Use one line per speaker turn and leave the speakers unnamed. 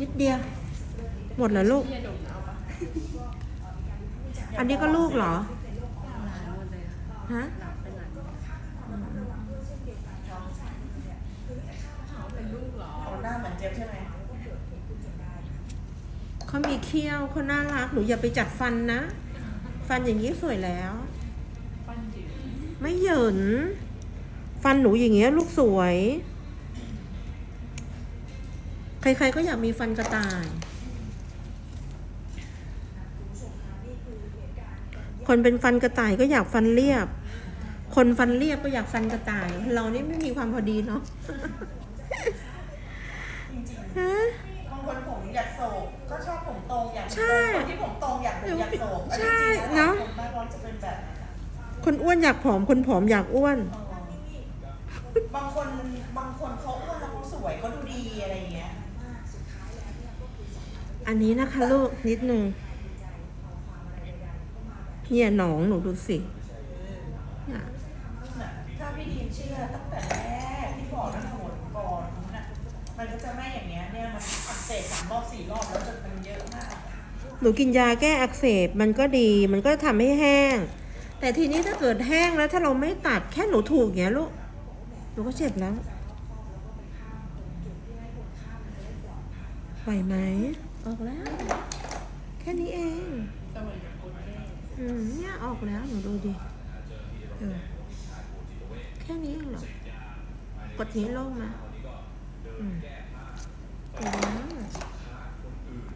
นิดเดียว หมดเหรอลูก
พี่จะดมเอาปะ
อันนี้ก็ลูกเหรอ
หลายหมดเลยค่ะ
ฮะ
หลับไปหลายเขาเป็นลูกเหรอ
เอาหน้าเหมือนเจี๊ยบใช่ไหม
เขามีเขี้ยวเขาน่ารัก หนูอย่าไปจัดฟันนะ ฟันอย่างนี้สวยแล้ว
ฟันยืด
ไม่เหยิน ฟันหนูอย่างเงี้ยลูกสวย ใครๆก็อยากมีฟันกระต่าย คนเป็นฟันกระต่ายก็อยากฟันเรียบ คนฟันเรียบก็อยากฟันกระต่าย เรานี่ไม่มีความพอดีเนาะ
จริง
ฮะ
ๆบางคนผมอยากโศกก็ชอบผมตรงอยาก
ใช่
คนที่ผมตรงอยากผมอยากโศกอัน
ใช่
นี้จริงๆ
เนอะ
คนบ้านเราจะเป็นแบบนั้นอะ
คนอ้วนอยากผอมคนผอมอยากอ้วน
เออบางคนบางคนเขาอ้วนแล้วเขาสวยเขาดูดีอะไรอย่างเงี้ย
อันนี้นะคะลูกนิดนึงเนี่ยหนองหนูดูสิเนี่ย
น่ะถ้าพี่ดีนเชื่อตั้งแต่แรกที่บอกตั้งแต่หัวก่อนนู้นน่ะมันก็จะไม่อย่างเงี้ยเนี่ยมันอักเสบสามรอบสี่รอบแล้วจนมันเยอะมาก
หนูกินยาแก้อักเสบมันก็ดี มันก็ทำให้แห้ง แต่ทีนี้ถ้าเกิดแห้งแล้วถ้าเราไม่ตัดแค่หนูถูกอย่างเงี้ยลูกหนูก็เจ็บแล้วไหวไหม ออกแล้ว แค่นี้เอง
อื
มเนี่ยออกแล้วหนูดูดิเออแค่นี้เหรอกดนี้ลงมา
อืม